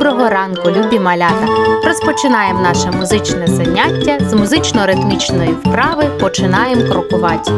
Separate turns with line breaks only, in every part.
Доброго ранку, любі малята! Розпочинаємо наше музичне заняття з музично-ритмічної вправи. Починаємо крокувати.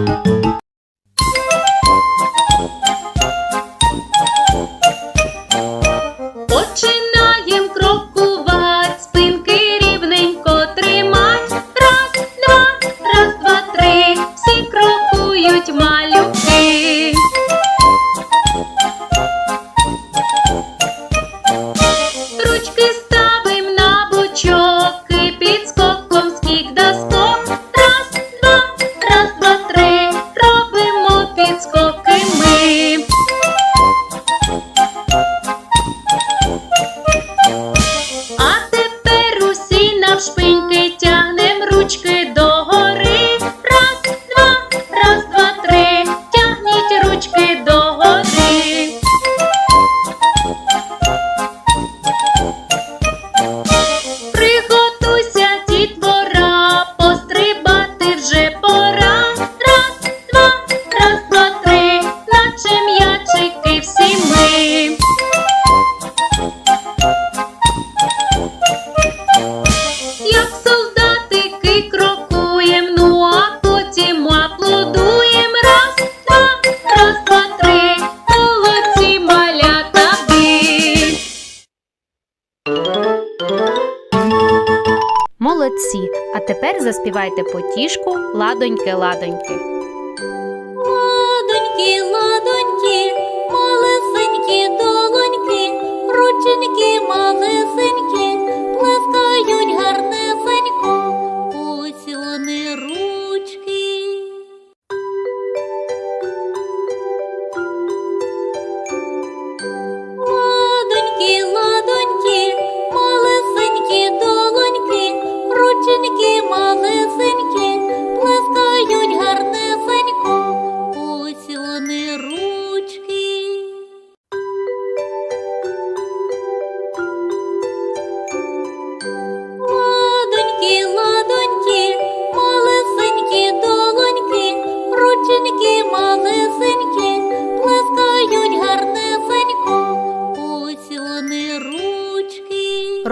заспівайте потішку
ладоньки-ладоньки.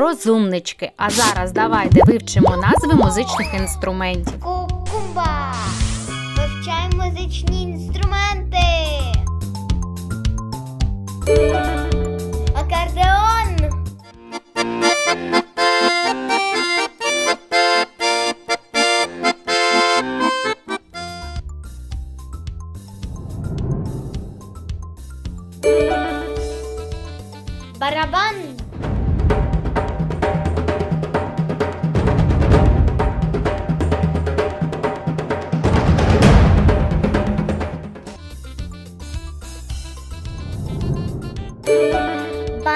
розумнички. А зараз давайте вивчимо назви музичних інструментів.
Кукумба. Вивчаємо музичні інструменти. Акордеон. Барабан.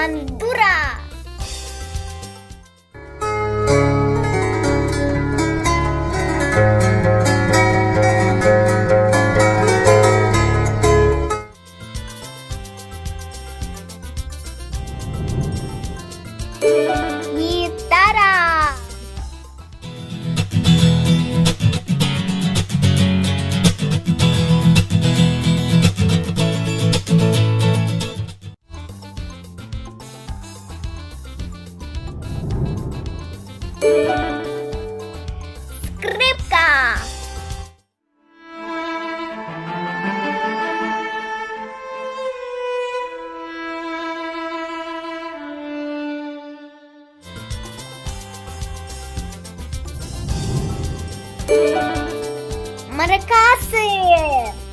Pandura. thank you Prakash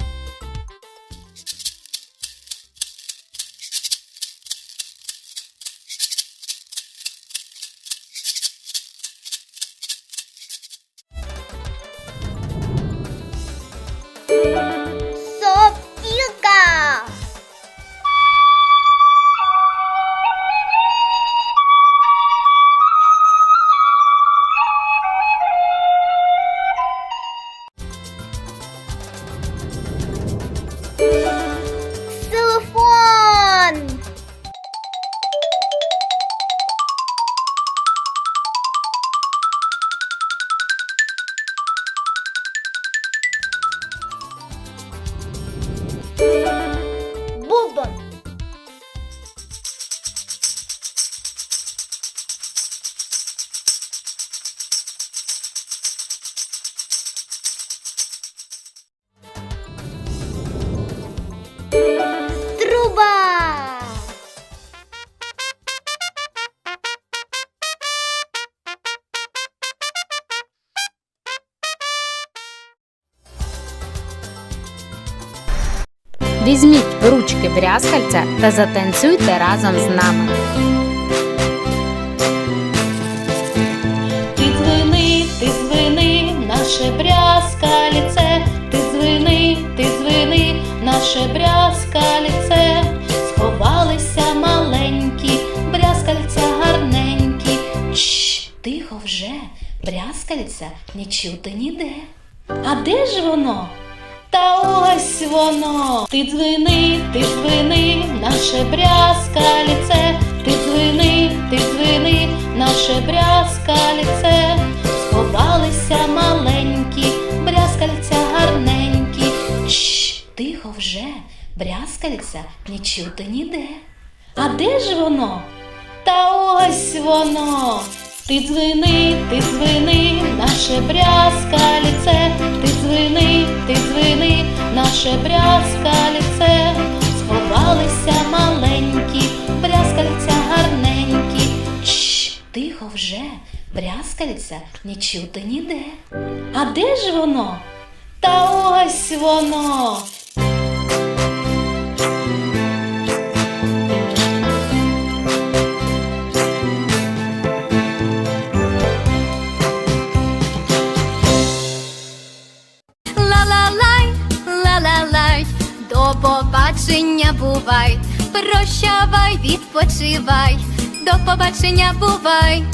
Візьміть в ручки брязкальця та затанцюйте разом з нами.
Ти дзвени, ти дзвени, наше брязкальце, ти дзвени, ти дзвени, наше брязкальце, сховалися маленькі, брязкальця гарненькі. Чш, тихо вже, брязкальця не чути ніде. А де ж воно? Та ось воно. Ти дзвени, ти дзвени, наше брязкальце, ти дзвени, ти дзвени, наше брязкальце, сховалися маленькі, брязкальця гарненькі. Чш, тихо вже, брязкальця не чути ніде. А де ж воно? Та ось воно. Ти дзвени, ти дзвени, наше брязкальце, ти дзвени, ти дзвени, наше брязкальце, сховалися маленькі, брязкальця гарненькі. Чш, тихо вже, брязкальця не чути ніде. А де ж воно? Та ось воно.
Побачення бувай, прощавай, відпочивай, до побачення бувай.